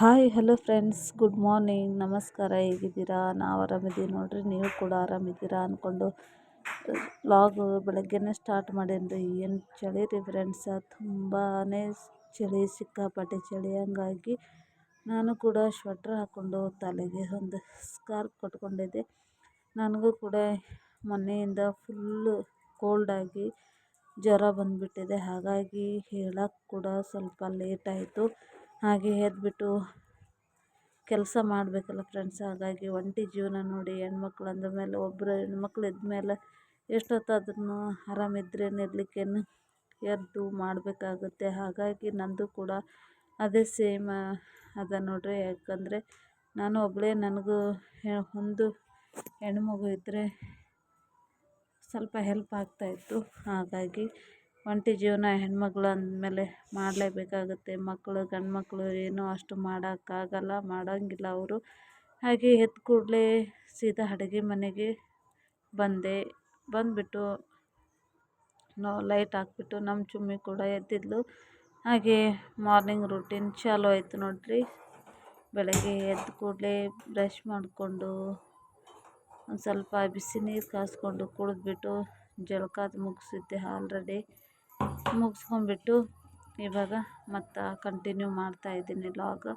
Hi, hello friends. Good morning. ನಮಸ್ಕಾರ. ಹೇಗಿದ್ದೀರಾ? ನಾವು ಆರಾಮಿದ್ದೀವಿ ನೋಡಿರಿ. ನೀವು ಕೂಡ ಆರಾಮಿದ್ದೀರಾ ಅಂದ್ಕೊಂಡು ವ್ಲಾಗ್ ಬೆಳಗ್ಗೆನೇ ಸ್ಟಾರ್ಟ್ ಮಾಡೇನಿ ಏನು ಚಳಿ ರೀ ಫ್ರೆಂಡ್ಸ? ತುಂಬಾ ಚಳಿ, ಸಿಕ್ಕಾಪಟ್ಟೆ ಚಳಿ. ಹಂಗಾಗಿ ನಾನು ಕೂಡ ಸ್ವೆಟ್ರ್ ಹಾಕ್ಕೊಂಡು ತಲೆಗೆ ಒಂದು ಸ್ಕಾರ್ಫ್ ಕಟ್ಕೊಂಡಿದ್ದೆ. ನನಗೂ ಕೂಡ ಮೊನ್ನೆಯಿಂದ ಫುಲ್ಲು ಕೋಲ್ಡಾಗಿ ಜ್ವರ ಬಂದುಬಿಟ್ಟಿದೆ. ಹಾಗಾಗಿ ಹೇಳಕ್ಕೆ ಕೂಡ ಸ್ವಲ್ಪ ಲೇಟ್ ಆಯಿತು. ಹಾಗೆ ಎದ್ಬಿಟ್ಟು ಕೆಲಸ ಮಾಡಬೇಕಲ್ಲ ಫ್ರೆಂಡ್ಸ್ ಹಾಗಾಗಿ ಒಂಟಿ ಜೀವನ ನೋಡಿ ಹೆಣ್ಮಕ್ಳು ಅಂದಮೇಲೆ ಒಬ್ಬರು ಹೆಣ್ಮಕ್ಳು ಇದ್ಮೇಲೆ ಎಷ್ಟೊತ್ತಾದ್ರೂ ಆರಾಮಿದ್ರೆ ಇರಲಿಕ್ಕೇನು ಎದ್ದು ಮಾಡಬೇಕಾಗುತ್ತೆ. ಹಾಗಾಗಿ ನನ್ನದು ಕೂಡ ಅದೇ ಸೇಮ್ ಅದ ನೋಡಿರಿ. ಯಾಕಂದರೆ ನಾನು ಒಬ್ಬಳೇ ನನಗೂ ಒಂದು ಹೆಣ್ಮಗು ಇದ್ದರೆ ಸ್ವಲ್ಪ ಹೆಲ್ಪ್ ಆಗ್ತಾಯಿತ್ತು ಹಾಗಾಗಿ ಒಂಟಿ ಜೀವನ ಹೆಣ್ಮಗಳು ಅಂದಮೇಲೆ ಮಾಡಲೇಬೇಕಾಗುತ್ತೆ. ಮಕ್ಕಳು ಗಂಡು ಮಕ್ಕಳು ಏನೂ ಅಷ್ಟು ಮಾಡೋಕ್ಕಾಗಲ್ಲ, ಮಾಡೋಂಗಿಲ್ಲ ಅವರು. ಹಾಗೆ ಎದ್ದ ಕೂಡಲೇ ಸೀದಾ ಅಡುಗೆ ಮನೆಗೆ ಬಂದೆ. ಬಂದುಬಿಟ್ಟು ನಾವು ಲೈಟ್ ಹಾಕ್ಬಿಟ್ಟು ನಮ್ಮ ಚುಮ್ಮಿ ಕೂಡ ಎದ್ದಿದ್ಲು. ಹಾಗೆ ಮಾರ್ನಿಂಗ್ ರೂಟೀನ್ ಚಾಲೂ ಆಯಿತು ನೋಡಿರಿ. ಬೆಳಗ್ಗೆ ಎದ್ದ ಕೂಡಲೇ ಬ್ರಷ್ ಮಾಡಿಕೊಂಡು ಒಂದು ಸ್ವಲ್ಪ ಬಿಸಿ ನೀರು ಕಾಸ್ಕೊಂಡು ಕುಡಿದ್ಬಿಟ್ಟು ಜಲಕಾದ ಮುಗಿಸಿದ್ದೆ ಆಲ್ರೆಡಿ. ಮುಗಿಸ್ಕೊಂಬಿಟ್ಟು ಇವಾಗ ಮತ್ತು ಕಂಟಿನ್ಯೂ ಮಾಡ್ತಾಯಿದ್ದೀನಿ ಲಾಗ್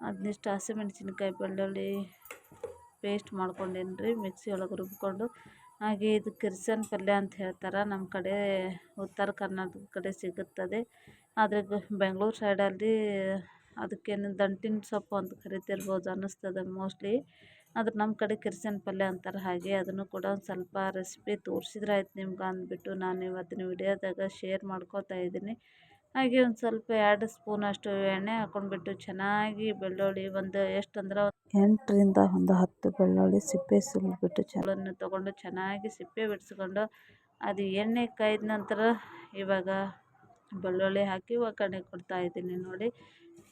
ಅದನ್ನಿಷ್ಟು ಹಸಿಮೆಣ್ಸಿನ್ಕಾಯಿ ಬೆಳ್ಳುಳ್ಳಿ ಪೇಸ್ಟ್ ಮಾಡ್ಕೊಂಡೇನಿ ರೀ ಮಿಕ್ಸಿ ಒಳಗೆ ರುಬ್ಕೊಂಡು. ಹಾಗೆ ಇದು ಕಿರ್ಸನ್ ಪಲ್ಯ ಅಂತ ಹೇಳ್ತಾರೆ ನಮ್ಮ ಕಡೆ ಉತ್ತರ ಕರ್ನಾಟಕದ ಕಡೆ ಸಿಗುತ್ತದೆ. ಆದರೆ ಬೆಂಗ್ಳೂರು ಸೈಡಲ್ಲಿ ಅದಕ್ಕೇನು ದಂಟಿನ ಸೊಪ್ಪು ಅಂತ ಕರಿತಿರ್ಬೋದು ಅನ್ನಿಸ್ತದೆ ಮೋಸ್ಟ್ಲಿ ಆದ್ರೆ ನಮ್ಮ ಕಡೆ ಕಿರ್ಸನ್ ಪಲ್ಯ ಅಂತಾರೆ ಹಾಗೆ ಅದನ್ನು ಕೂಡ ಒಂದು ಸ್ವಲ್ಪ ರೆಸಿಪಿ ತೋರಿಸಿದ್ರೆ ಆಯ್ತು ನಿಮ್ಗೆ ಅಂದ್ಬಿಟ್ಟು ನಾನು ಇವತ್ತಿನ ವಿಡಿಯೋದಾಗ ಶೇರ್ ಮಾಡ್ಕೋತಾ ಇದ್ದೀನಿ. ಹಾಗೆ ಒಂದು ಸ್ವಲ್ಪ ಎರಡು ಸ್ಪೂನಷ್ಟು ಎಣ್ಣೆ ಹಾಕ್ಕೊಂಡ್ಬಿಟ್ಟು ಚೆನ್ನಾಗಿ ಬೆಳ್ಳುಳ್ಳಿ ಒಂದು ಎಷ್ಟು ಅಂದ್ರೆ ಎಂಟರಿಂದ ಒಂದು ಹತ್ತು ಬೆಳ್ಳುಳ್ಳಿ ಸಿಪ್ಪೆ ಸುಲಿದ್ಬಿಟ್ಟು ಚಲೋನ ತೊಗೊಂಡು ಚೆನ್ನಾಗಿ ಸಿಪ್ಪೆ ಬಿಡಿಸ್ಕೊಂಡು ಅದು ಎಣ್ಣೆ ಕಾಯ್ದ ನಂತರ ಇವಾಗ ಬೆಳ್ಳುಳ್ಳಿ ಹಾಕಿ ಒಗ್ಗರಣೆ ಕೊಡ್ತಾಯಿದ್ದೀನಿ ನೋಡಿ.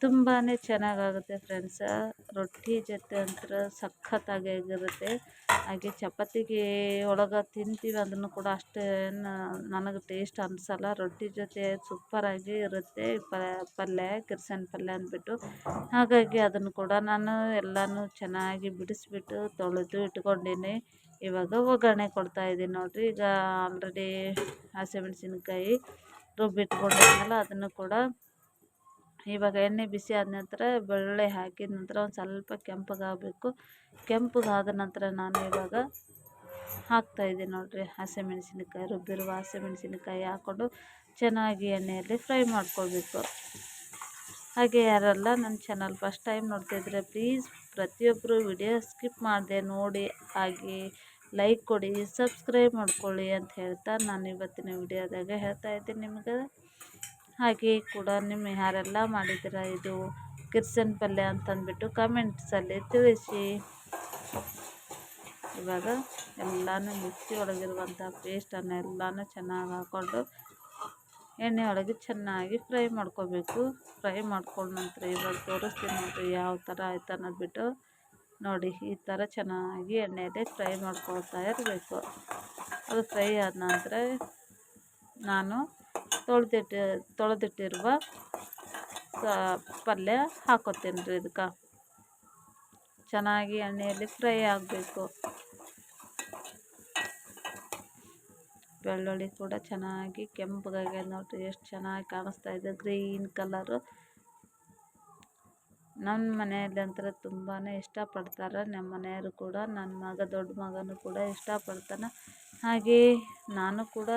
ತುಂಬಾ ಚೆನ್ನಾಗಾಗುತ್ತೆ ಫ್ರೆಂಡ್ಸ ರೊಟ್ಟಿ ಜೊತೆ ಅಂತೂ ಸಖತ್ತಾಗಿ ಆಗಿರುತ್ತೆ. ಹಾಗೆ ಚಪಾತಿಗೆ ಒಳಗೆ ತಿಂತೀವಿ ಅದನ್ನು ಕೂಡ ಅಷ್ಟೇನು ನನಗೆ ಟೇಸ್ಟ್ ಅನಿಸಲ್ಲ. ರೊಟ್ಟಿ ಜೊತೆ ಸೂಪರಾಗಿ ಇರುತ್ತೆ. ಪಲ್ಯ, ಕಿರ್ಸನ್ ಪಲ್ಯ ಅಂದ್ಬಿಟ್ಟು. ಹಾಗಾಗಿ ಅದನ್ನು ಕೂಡ ನಾನು ಎಲ್ಲನೂ ಚೆನ್ನಾಗಿ ಬಿಡಿಸ್ಬಿಟ್ಟು ತೊಳೆದು ಇಟ್ಕೊಂಡಿನಿ. ಇವಾಗ ಒಗ್ಗರಣೆ ಕೊಡ್ತಾ ಇದ್ದೀನಿ ನೋಡಿರಿ. ಈಗ ಆಲ್ರೆಡಿ ಹಸಿಮೆಣ್ಸಿನ್ಕಾಯಿ ರುಬ್ಬಿಟ್ಕೊಂಡಿದ್ನಲ್ಲ, ಅದನ್ನು ಕೂಡ ಇವಾಗ ಎಣ್ಣೆ ಬಿಸಿ ಆದ ನಂತರ ಬೆಳ್ಳುಳ್ಳಿ ಹಾಕಿದ ನಂತರ ಒಂದು ಸ್ವಲ್ಪ ಕೆಂಪಗಾಗಬೇಕು. ಕೆಂಪಗಾದ ನಂತರ ನಾನು ಇವಾಗ ಹಾಕ್ತಾಯಿದ್ದೀನಿ ನೋಡಿರಿ ಹಸಿಮೆಣ್ಸಿನ್ಕಾಯಿ, ರುಬ್ಬಿರುವ ಹಸಿಮೆಣ್ಸಿನ್ಕಾಯಿ ಹಾಕ್ಕೊಂಡು ಚೆನ್ನಾಗಿ ಎಣ್ಣೆಯಲ್ಲಿ ಫ್ರೈ ಮಾಡ್ಕೊಳ್ಬೇಕು. ಹಾಗೆ ಯಾರೆಲ್ಲ ನನ್ನ ಚಾನಲ್ ಫಸ್ಟ್ ಟೈಮ್ ನೋಡ್ತಿದ್ರೆ ಪ್ಲೀಸ್ ಪ್ರತಿಯೊಬ್ಬರು ವಿಡಿಯೋ ಸ್ಕಿಪ್ ಮಾಡಿದೆ ನೋಡಿ, ಹಾಗೆ ಲೈಕ್ ಕೊಡಿ, ಸಬ್ಸ್ಕ್ರೈಬ್ ಮಾಡ್ಕೊಳ್ಳಿ ಅಂತ ಹೇಳ್ತಾ ನಾನು ಇವತ್ತಿನ ವಿಡಿಯೋದಾಗ ಹೇಳ್ತಾ ಇದ್ದೀನಿ ನಿಮಗೆ. ಹಾಗೆ ಕೂಡ ನಿಮ್ಮ ಯಾರೆಲ್ಲ ಮಾಡಿದ್ದೀರಾ ಇದು ಕಿರ್ಸನ್ ಪಲ್ಯ ಅಂತಂದ್ಬಿಟ್ಟು ಕಮೆಂಟ್ಸಲ್ಲಿ ತಿಳಿಸಿ. ಇವಾಗ ಎಲ್ಲನೂ ಮಿಕ್ಸಿ ಒಳಗಿರುವಂಥ ಪೇಸ್ಟನ್ನು ಎಲ್ಲನೂ ಚೆನ್ನಾಗಿ ಹಾಕ್ಕೊಂಡು ಎಣ್ಣೆ ಒಳಗೆ ಚೆನ್ನಾಗಿ ಫ್ರೈ ಮಾಡ್ಕೋಬೇಕು. ಫ್ರೈ ಮಾಡ್ಕೊಂಡ ನಂತರ ಇವಾಗ ತೋರಿಸ್ತೀನಿ ನೋಡಿರಿ ಯಾವ ಥರ ಆಯ್ತು ಅನ್ನೋದ್ಬಿಟ್ಟು. ನೋಡಿ, ಈ ಥರ ಚೆನ್ನಾಗಿ ಎಣ್ಣೆಯಲ್ಲಿ ಫ್ರೈ ಮಾಡ್ಕೊಳ್ತಾ ಇರಬೇಕು. ಅದು ಫ್ರೈ ಆದ ನಂತರ ನಾನು ತೊಳೆದಿಟ್ಟು, ತೊಳೆದಿಟ್ಟಿರುವ ಪಲ್ಯ ಹಾಕೋತೀನಿ ರೀ ಇದಕ್ಕೆ ಚೆನ್ನಾಗಿ ಎಣ್ಣೆಯಲ್ಲಿ ಫ್ರೈ ಆಗಬೇಕು. ಬೆಳ್ಳುಳ್ಳಿ ಕೂಡ ಚೆನ್ನಾಗಿ ಕೆಂಪಗಾಗ್ಯದ ನೋಡಿರಿ ಎಷ್ಟು ಚೆನ್ನಾಗಿ ಕಾಣಿಸ್ತಾ ಇದೆ, ಗ್ರೀನ್ ಕಲರು. ನನ್ನ ಮನೆಯಲ್ಲಿ ಅಂತಾರೆ ತುಂಬಾ ಇಷ್ಟಪಡ್ತಾರೆ ನಮ್ಮ ಮನೆಯವರು ಕೂಡ ನನ್ನ ಮಗ ದೊಡ್ಡ ಮಗನೂ ಕೂಡ ಇಷ್ಟಪಡ್ತಾನೆ. ಹಾಗೆ ನಾನು ಕೂಡ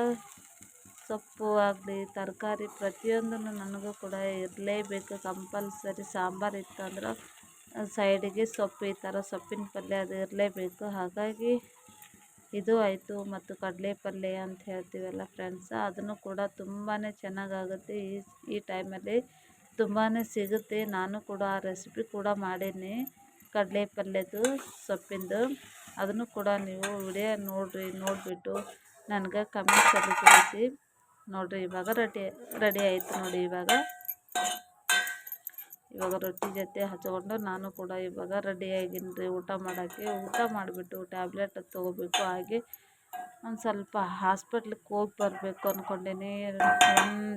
ಸೊಪ್ಪು ಆಗಲಿ, ತರಕಾರಿ ಪ್ರತಿಯೊಂದನ್ನು ನನಗೂ ಕೂಡ ಇರಲೇಬೇಕು. ಕಂಪಲ್ಸರಿ ಸಾಂಬಾರು ಇತ್ತು ಅಂದ್ರೆ ಸೈಡಿಗೆ ಸೊಪ್ಪು, ಈ ಥರ ಸೊಪ್ಪಿನ ಪಲ್ಯ ಅದು ಇರಲೇಬೇಕು. ಹಾಗಾಗಿ ಇದು ಆಯಿತು. ಮತ್ತು ಕಡಲೆ ಪಲ್ಯ ಅಂತ ಹೇಳ್ತೀವಲ್ಲ ಫ್ರೆಂಡ್ಸ್, ಅದನ್ನು ಕೂಡ ತುಂಬಾ ಚೆನ್ನಾಗಾಗುತ್ತೆ. ಈ ಈ ಟೈಮಲ್ಲಿ ತುಂಬಾ ಸಿಗುತ್ತೆ. ನಾನು ಕೂಡ ಆ ರೆಸಿಪಿ ಕೂಡ ಮಾಡೀನಿ, ಕಡಲೆ ಪಲ್ಯದ್ದು, ಸೊಪ್ಪಿಂದು. ಅದನ್ನು ಕೂಡ ನೀವು ವಿಡಿಯೋ ನೋಡಿರಿ, ನೋಡಿಬಿಟ್ಟು ನನಗೆ ಕಮೆಂಟ್ಸಲ್ಲಿ ತಿಳಿಸಿ. ನೋಡಿರಿ, ಇವಾಗ ರೆಡಿ ರೆಡಿ ಆಯಿತು ನೋಡಿ ಇವಾಗ. ಇವಾಗ ರೊಟ್ಟಿ ಜೊತೆ ಹಚ್ಕೊಂಡು ನಾನು ಕೂಡ ಇವಾಗ ರೆಡಿ ಆಗಿನಿ ರೀ ಊಟ ಮಾಡೋಕ್ಕೆ. ಊಟ ಮಾಡಿಬಿಟ್ಟು ಟ್ಯಾಬ್ಲೆಟ್ ತೊಗೋಬೇಕು. ಹಾಗೆ ಒಂದು ಸ್ವಲ್ಪ ಹಾಸ್ಪಿಟ್ಲಿಗೆ ಹೋಗಿ ಬರಬೇಕು ಅಂದ್ಕೊಂಡೇನಿ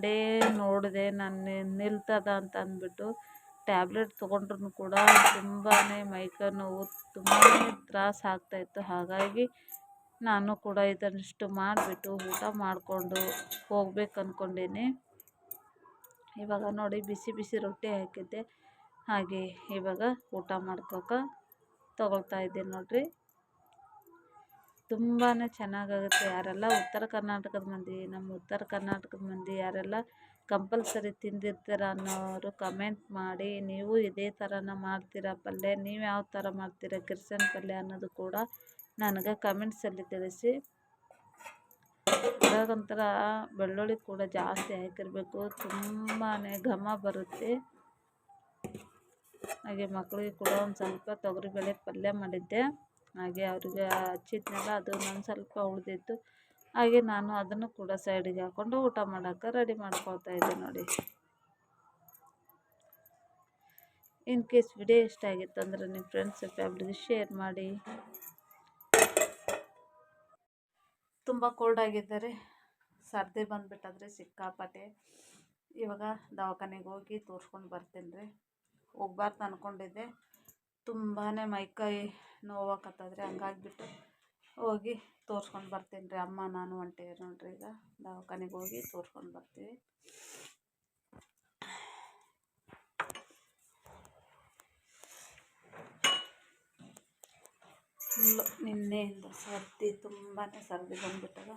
ಡೇ ನೋಡಿದೆ ನಾನು ನಿಲ್ತದ ಅಂತ ಅಂದ್ಬಿಟ್ಟು ಟ್ಯಾಬ್ಲೆಟ್ ತೊಗೊಂಡ್ರು ಕೂಡ ತುಂಬಾ ಮೈಕೈ ನೋವು ತುಂಬಾ ತ್ರಾಸು ಆಗ್ತಾಯಿತ್ತು ಹಾಗಾಗಿ ನಾನು ಕೂಡ ಇದನ್ನಿಷ್ಟು ಮಾಡಿಬಿಟ್ಟು ಊಟ ಮಾಡಿಕೊಂಡು ಹೋಗ್ಬೇಕು ಅಂದ್ಕೊಂಡೀನಿ ಇವಾಗ ನೋಡಿ ಬಿಸಿ ಬಿಸಿ ರೊಟ್ಟಿ ಹಾಕಿದ್ದೆ. ಹಾಗೆ ಇವಾಗ ಊಟ ಮಾಡ್ಕೋಕ ತೊಗೊಳ್ತಾ ಇದ್ದೀನಿ ನೋಡಿರಿ. ತುಂಬಾ ಚೆನ್ನಾಗಾಗುತ್ತೆ ಯಾರೆಲ್ಲ ಉತ್ತರ ಕರ್ನಾಟಕದ ಮಂದಿ, ನಮ್ಮ ಉತ್ತರ ಕರ್ನಾಟಕದ ಮಂದಿ ಯಾರೆಲ್ಲ ಕಂಪಲ್ಸರಿ ತಿಂದಿರ್ತೀರ ಅನ್ನೋರು ಕಮೆಂಟ್ ಮಾಡಿ. ನೀವು ಇದೇ ಥರನ ಮಾಡ್ತೀರಾ ಪಲ್ಯ, ನೀವು ಯಾವ ಥರ ಮಾಡ್ತೀರಾ ಕಿರ್ಸನ್ ಪಲ್ಯ ಅನ್ನೋದು ಕೂಡ ನನಗೆ ಕಮೆಂಟ್ಸಲ್ಲಿ ತಿಳಿಸಿ. ಇವಾಗಂತರ ಬೆಳ್ಳುಳ್ಳಿ ಕೂಡ ಜಾಸ್ತಿ ಹಾಕಿರಬೇಕು. ತುಂಬಾ ಘಮ ಬರುತ್ತೆ. ಹಾಗೆ ಮಕ್ಕಳಿಗೆ ಕೂಡ ಒಂದು ಸ್ವಲ್ಪ ತೊಗರಿಬೇಳೆ ಪಲ್ಯ ಮಾಡಿದ್ದೆ. ಹಾಗೆ ಅವರಿಗೆ ಹಚ್ಚಿದ್ನಲ್ಲ ಅದು ನಾನು ಸ್ವಲ್ಪ ಉಳಿದಿತ್ತು. ಹಾಗೆ ನಾನು ಅದನ್ನು ಕೂಡ ಸೈಡಿಗೆ ಹಾಕ್ಕೊಂಡು ಊಟ ಮಾಡೋಕ್ಕೆ ರೆಡಿ ಮಾಡ್ಕೊಳ್ತಾ ಇದ್ದೆ ನೋಡಿ. ಇನ್ ಕೇಸ್ ವಿಡಿಯೋ ಇಷ್ಟ ಆಗಿತ್ತು ಅಂದರೆ ನಿಮ್ಮ ಫ್ರೆಂಡ್ಸ್ ಫ್ಯಾಮಿಲಿಗೆ ಶೇರ್ ಮಾಡಿ. ತುಂಬ ಕೋಲ್ಡ್ ಆಗಿದ್ದರೆ ಸರ್ದಿ ಬಂದುಬಿಟ್ಟಾದ್ರೆ ಸಿಕ್ಕಾಪಟ್ಟೆ. ಇವಾಗ ದವಾಖಾನೆಗೆ ಹೋಗಿ ತೋರಿಸ್ಕೊಂಡು ಬರ್ತೀನಿ. ರೀ ಹೋಗ್ಬಾರ್ದು ಅಂದ್ಕೊಂಡಿದ್ದೆ ತುಂಬಾ ಮೈಕೈ ನೋವಾಕತ್ತದ್ರಿ ಹಂಗಾಗ್ಬಿಟ್ಟು ಹೋಗಿ ತೋರಿಸ್ಕೊಂಡು ಬರ್ತೀನಿ ರೀ ಅಮ್ಮ, ನಾನು ಹೊಂಟೇವಿ ನೋಡ್ರಿ ಈಗ. ದವಾಖಾನೆಗೆ ಹೋಗಿ ತೋರ್ಸ್ಕೊಂಡು ಬರ್ತೀವಿ. ಫುಲ್ಲು ನಿನ್ನೆಯಿಂದ ಸರ್ದಿ ತುಂಬಾ ಸರ್ದಿ ಬಂದುಬಿಟ್ಟದ.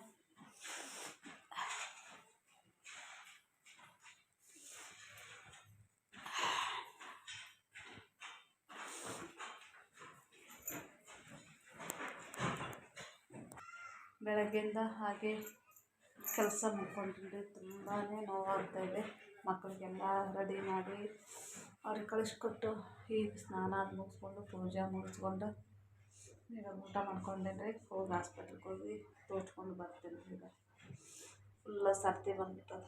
ಬೆಳಗ್ಗೆಯಿಂದ ಹಾಗೆ ಕೆಲಸ ಮಾಡ್ಕೊಂಡಿದ್ದೆ. ತುಂಬಾ ನೋವಾಗ್ತಾಯಿದೆ ಮಕ್ಕಳಿಗೆಲ್ಲ ರೆಡಿ ಮಾಡಿ ಅವ್ರಿಗೆ ಕಳಿಸ್ಕೊಟ್ಟು ಈಗ ಸ್ನಾನ ಮುಗಿಸ್ಕೊಂಡು ಪೂಜೆ ಮುಗಿಸ್ಕೊಂಡು ಈಗ ಊಟ ಮಾಡ್ಕೊಂಡೇನೆ ಹೋಗಿ ಹಾಸ್ಪಿಟ್ಲಿಗೆ ಹೋಗಿ ತೋರಿಸ್ಕೊಂಡು ಬರ್ತೀನಿ ಈಗ. ಫುಲ್ಲ ಸರ್ದಿ ಬಂದ್ಬಿಟ್ಟದ.